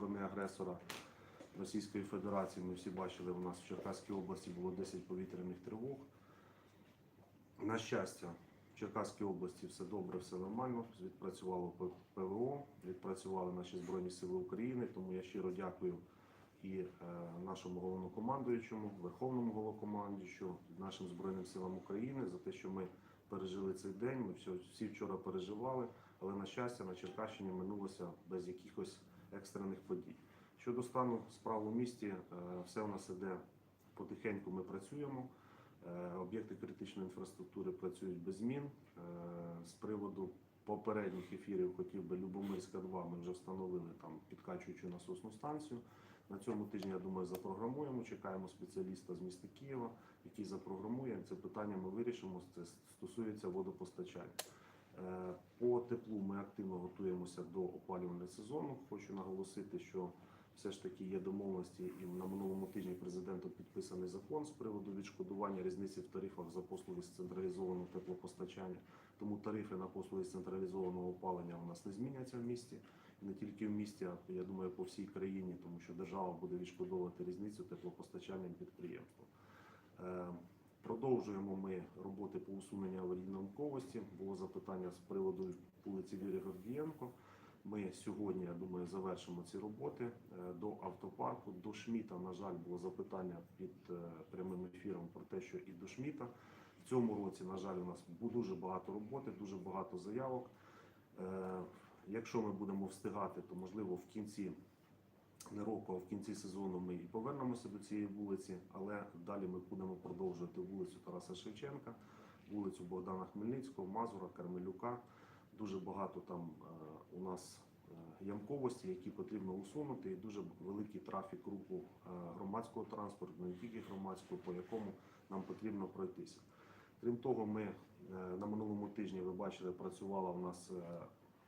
сторони агресора Російської Федерації. Ми всі бачили, у нас в Черкаській області було 10 повітряних тривог. На щастя, в Черкаській області все добре, все нормально. Відпрацювало ПВО, відпрацювали наші Збройні Сили України. Тому я щиро дякую і е, нашому головнокомандуючому, Верховному головнокомандуючу, нашим Збройним силам України за те, що ми пережили цей день. Ми всі, вчора переживали, але на щастя на Черкащині минулося без якихось. Щодо стану справ у місті, е, все у нас іде потихеньку. Ми працюємо. Е, Об'єкти критичної інфраструктури працюють без змін. Е, З приводу попередніх ефірів хотів би Любомирська 2, ми вже встановили там підкачуючу насосну станцію. На цьому тижні, я думаю, запрограмуємо. Чекаємо спеціаліста з міста Києва, який запрограмує. Це питання ми вирішимо. Це стосується водопостачання. По теплу ми активно готуємося до опалювального сезону. Хочу наголосити, що все ж таки є домовленості, і на минулому тижні президентом підписаний закон з приводу відшкодування різниці в тарифах за послуги з централізованого теплопостачання. Тому тарифи на послуги з централізованого опалення у нас не зміняться в місті. Не тільки в місті, а я думаю, по всій країні, тому що держава буде відшкодовувати різницю теплопостачальним підприємствам. Е, Продовжуємо ми роботи по усуненню аварійної науковості. Було запитання з приводу вулиці Віри Гордієнко. Ми сьогодні, я думаю, завершимо ці роботи Е, до автопарку. До Шміта, на жаль, було запитання під е, прямим ефіром про те, що і до Шміта. В цьому році, на жаль, у нас дуже багато роботи, дуже багато заявок. Е, Якщо ми будемо встигати, то можливо в кінці не року, а в кінці сезону ми і повернемося до цієї вулиці, але далі ми будемо продовжувати вулицю Тараса Шевченка, вулицю Богдана Хмельницького, Мазура, Кармелюка. Дуже багато там е, у нас е, ямковості, які потрібно усунути, і дуже великий трафік руху е, громадського транспорту, не тільки громадського, по якому нам потрібно пройтися. Крім того, ми на минулому тижні ви бачили, працювала у нас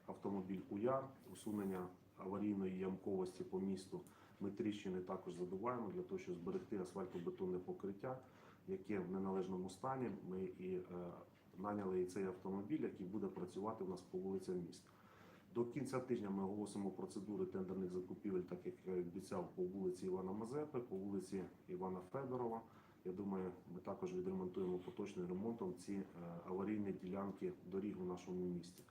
автомобіль УЯР, усунення аварійної ямковості по місту. Ми тріщини також задуваємо для того, щоб зберегти асфальтобетонне покриття, яке в неналежному стані. Ми і наняли і цей автомобіль, який буде працювати у нас по вулицям міста. До кінця тижня ми оголосимо процедури тендерних закупівель, так як я обіцяв по вулиці Івана Мазепи, по вулиці Івана Федорова. Я думаю, ми також відремонтуємо поточним ремонтом ці е, аварійні ділянки доріг у нашому місті.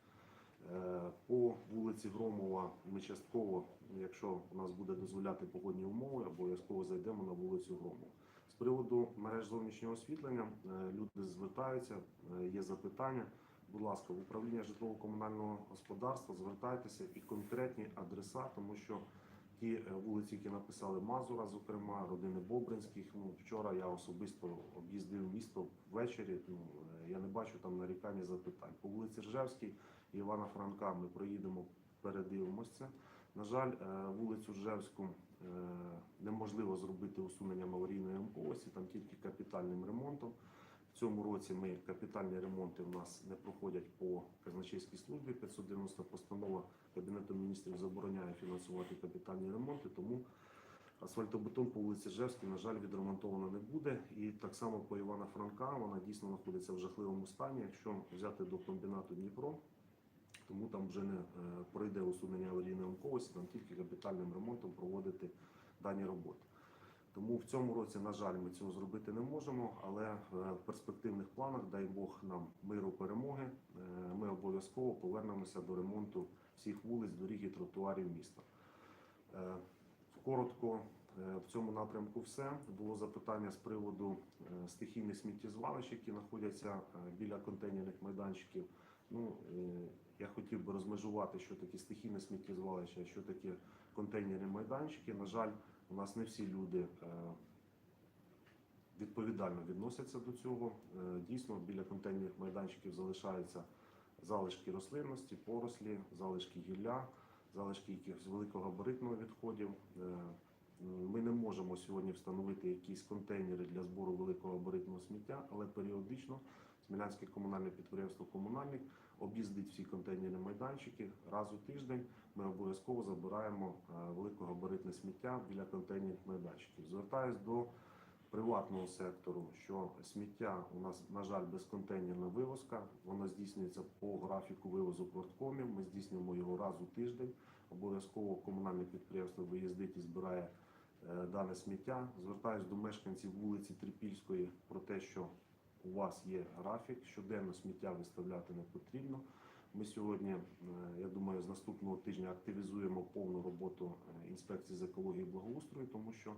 Е, По вулиці Громова ми частково, якщо у нас буде дозволяти погодні умови, обов'язково зайдемо на вулицю Громова. Приводу мереж зовнішнього освітлення е, люди звертаються, е, є запитання. Будь ласка, в управління житлово-комунального господарства звертайтеся і конкретні адреса, тому що ті е, вулиці, які написали Мазура, зокрема родини Бобринських. Ну вчора я особисто об'їздив місто ввечері. Ну я не бачу там нарікань і запитань. По вулиці Ржевській Івана Франка ми проїдемо, передивимося. На жаль, е, вулицю Ржевську е, неможливо зробити усуненням аварійної ямковості, там тільки капітальним ремонтом. В цьому році ми капітальні ремонти у нас не проходять по казначейській службі. 590 постанова Кабінету міністрів забороняє фінансувати капітальні ремонти, тому асфальтобетон по вулиці Жевській, на жаль, відремонтовано не буде. І так само по Івана Франка вона дійсно знаходиться в жахливому стані. Якщо взяти до комбінату Дніпро, тому там вже не е, пройде усунення аварійної ямковості, там тільки капітальним ремонтом проводити дані роботи. Тому в цьому році, на жаль, ми цього зробити не можемо, але е, в перспективних планах, дай Бог нам миру перемоги, е, ми обов'язково повернемося до ремонту всіх вулиць, доріг і тротуарів міста. Коротко в цьому напрямку все. Було запитання з приводу стихійних сміттєзвалищ, які знаходяться біля контейнерних майданчиків. Ну, е, я хотів би розмежувати, що таке стихійне сміттєзвалище, що таке контейнерні майданчики. На жаль, у нас не всі люди е, відповідально відносяться до цього. Е, Дійсно, біля контейнерних майданчиків залишаються залишки рослинності, порослі, залишки гілля, залишки якихось великогабаритного відходів. Ми не можемо сьогодні встановити якісь контейнери для збору великогабаритного сміття, але періодично Смілянське комунальне підприємство Комунальник об'їздить всі контейнерні майданчики раз у тиждень. Ми обов'язково забираємо е, великогабаритне сміття біля контейнерних майданчиків. Звертаюсь до приватного сектору, що сміття у нас, на жаль, безконтейнерна вивозка. Вона здійснюється по графіку вивозу порткомів. Ми здійснюємо його раз у тиждень. обов'язково комунальне підприємство виїздить і збирає е, дане сміття. Звертаюсь до мешканців вулиці Трипільської про те, що у вас є графік, щоденно сміття виставляти не потрібно. Ми сьогодні, е, я думаю, з наступного тижня активізуємо повну роботу е, інспекції з екології і благоустрою, тому що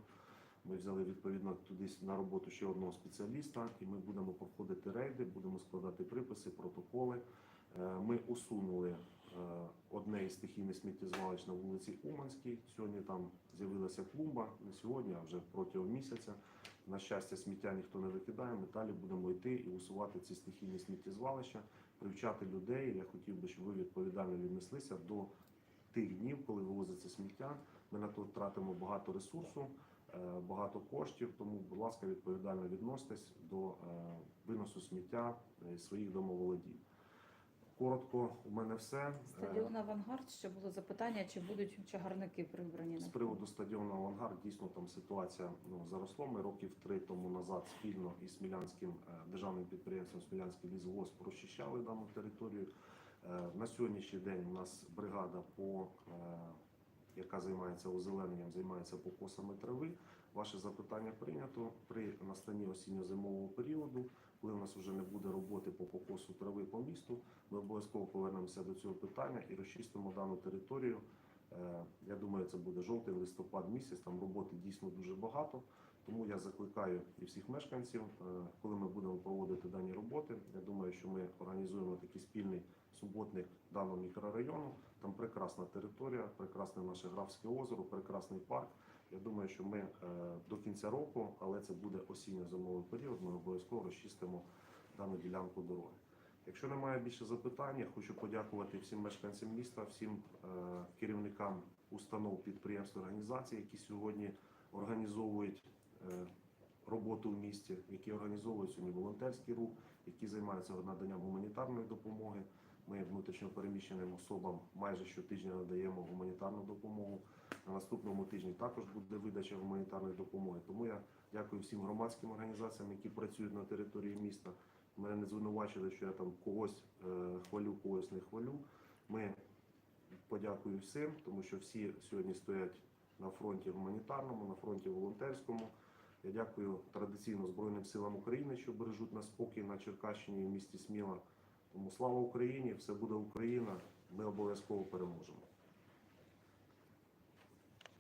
ми взяли відповідно туди на роботу ще одного спеціаліста, і ми будемо проходити рейди, будемо складати приписи, протоколи. Е, Ми усунули одне із стихійних сміттєзвалищ на вулиці Уманській. Сьогодні там з'явилася клумба, не сьогодні, а вже протягом місяця. На щастя, сміття ніхто не викидає. Ми далі будемо йти і усувати ці стихійні сміттєзвалища, привчати людей. Я хотів би, щоб ви відповідально віднеслися до тих днів, коли вивозиться сміття. Ми на то втратимо багато ресурсу, е, багато коштів. Тому, будь ласка, відповідально відноситесь до е, виносу сміття е, своїх домоволодінь. Коротко, у мене все. Е, Стадіон Авангард ще було запитання, чи будуть чагарники прибрані З приводу стадіону Авангард дійсно там ситуація ну, заросло. Ми років три тому назад спільно із Смілянським е, державним підприємством Смілянський лісгосп розчищали дану територію. Е, На сьогоднішній день у нас бригада по е, яка займається озелененням, займається покосами трави. Ваше запитання прийнято при настанні осінньо-зимового періоду, коли у нас вже не буде роботи по покосу трави по місту. Ми обов'язково повернемося до цього питання і розчистимо дану територію. Е, Я думаю, це буде жовтий листопад місяць. Там роботи дійсно дуже багато. Тому я закликаю і всіх мешканців, е, коли ми будемо проводити дані роботи. Я думаю, що ми організуємо такий спільний суботник даного мікрорайону. Там прекрасна територія, прекрасне наше графське озеро, прекрасний парк. Я думаю, що ми е, до кінця року, але це буде осінньо-зимовий період. Ми обов'язково розчистимо дану ділянку дороги. Якщо немає більше запитань, я хочу подякувати всім мешканцям міста, всім е, керівникам установ, підприємств, організацій, які сьогодні організовують е, роботу в місті, які організовують сьогодні волонтерський рух, які займаються наданням гуманітарної допомоги. Ми внутрішньо переміщеним особам майже щотижня надаємо гуманітарну допомогу. На наступному тижні також буде видача гуманітарної допомоги. Тому я дякую всім громадським організаціям, які працюють на території міста. Мене не звинувачили, що я там когось е, хвалю, когось не хвалю. Ми подякую всім, тому що всі сьогодні стоять на фронті гуманітарному, на фронті волонтерському. Я дякую традиційно Збройним силам України, що бережуть нас спокій на Черкащині і в місті Сміла. Тому слава Україні! Все буде Україна! Ми обов'язково переможемо.